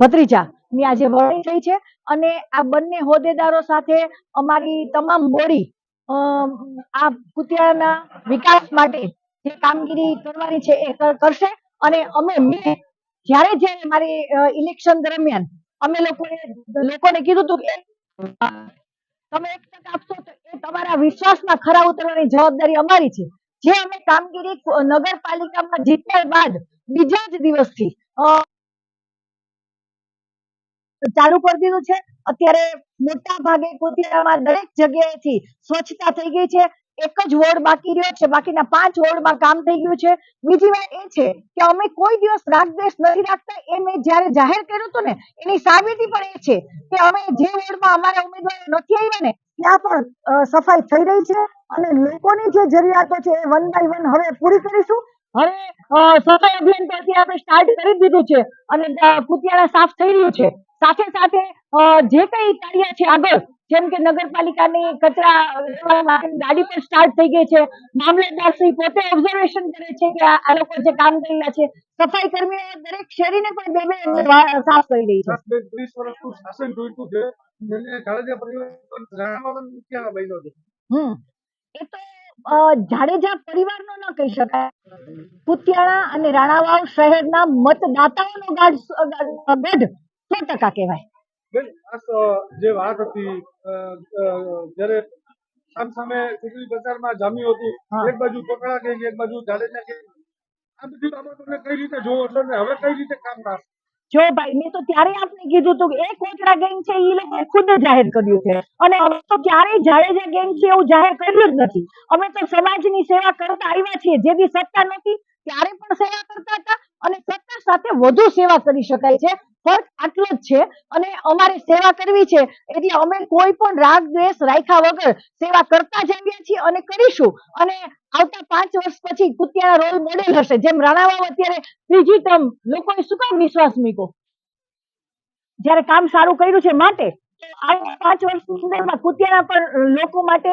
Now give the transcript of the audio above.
ભત્રીજા ની આજે વરણી થઈ છે. અને આ બંને હોદ્દેદારો સાથે અમારી તમામ બોડી આ કુતિયાના વિકાસ માટે જે કામગીરી કરવાની છે એ કરશે. અને અમે મેં જ્યારે જ્યારે મારી ઇલેક્શન દરમિયાન અમે લોકોએ, લોકોને કીધું હતું કે તમે એક તક આપશો તો એ તમારા વિશ્વાસમાં ખરા ઉતરવાની જવાબદારી અમારી છે. જે અમે કામગીરી નગરપાલિકામાં જીત્યા બાદ બીજા જ દિવસથી ચાલુ કરી દીધું છે. અત્યારે મોટા ભાગે કુતિયામાં દરેક જગ્યાએથી સ્વચ્છતા થઈ ગઈ છે. એક જ વોર્ડ બાકી રહ્યો છે. બાકીના પાંચ વોર્ડમાં કામ થઈ ગયું છે. બીજી વાત એ છે કે અમે કોઈ દિવસ રાગદેશ નથી રાખતા. એ મેં જ્યારે જાહેર કર્યું હતું ને, એની સાબિતી પણ એ છે કે અમે જે વોર્ડમાં અમારા ઉમેદવારો નથી આવ્યા ને, ત્યાં પણ સફાઈ થઈ રહી છે અને લોકોની જે જરૂરિયાતો છે એ વન બાય વન હવે પૂરી કરીશું. હવે સફાઈ અભિયાન પરથી આપણે સ્ટાર્ટ કરી દીધું છે અને કુતિયાળા સાફ થઈ રહ્યું છે. સાથે સાથે જે કઈ કાર્ય છે આગળ જેમ કે નગરપાલિકાની કચરા ગાડી પણ સ્ટાર્ટ થઈ ગઈ છે. મામલતદાર શ્રી પોતે ઓબ્ઝર્વેશન કરે છે કે આ લોકો જે કામ કરી રહ્યા છે સફાઈ કર્મીઓ દરેક શેરીને પણ બે બે સાફ કરી રહી છે. ત્રીસ વર્ષનું શાસન જોઈતું છે જાડેજા પરિવાર નો ના હમ. એ તો જાડેજા પરિવારનો ન કહી શકાય. પુતિયાણા અને રાણાવાવ શહેરના મતદાતાઓનો ગાઢ સ- ટકા કહેવાય જે વાત હતી જ્યારે સામસામે ચૂંટણી પ્રચારમાં જામ્યું હતું એક બાજુ પકડા ગઈ એક બાજુ જાડેજા ગઈ. આ બધી બાબતોને કઈ રીતે જોવો? છો ને હવે કઈ રીતે કામ થશે જો ભાઈ મેં તો ત્યારે આપને કીધું હતું કે એ કોચરા ગેંગ છે એ લોકો ખુદ જાહેર કર્યું છે. અને હવે તો ક્યારેય જાડેજા ગેંગ છે એવું જાહેર કર્યું જ નથી. અમે તો સમાજની સેવા કરતા આવ્યા છીએ. જેથી સત્તા નથી ત્યારે પણ સેવા કરતા હતા અને સત્તા સાથે વધુ સેવા કરી શકાય છે. ફરક આટલો જ છે અને અમારે સેવા કરવી છે એટલે અમે કોઈ પણ રાગ દ્વેષ રાખ્યા વગર સેવા કરતા જ આવ્યા છીએ અને કરીશું. અને આવતા પાંચ વર્ષ પછી કુતિયાના રોલ મોડેલ હશે. જેમ રાણાવાવ અત્યારે ત્રીજી ટર્મ લોકોએ શું કામ વિશ્વાસ મૂક્યો? જ્યારે કામ સારું કર્યું છે માટે પાંચ વર્ષની અંદરમાં કુતિયાણા પણ લોકો માટે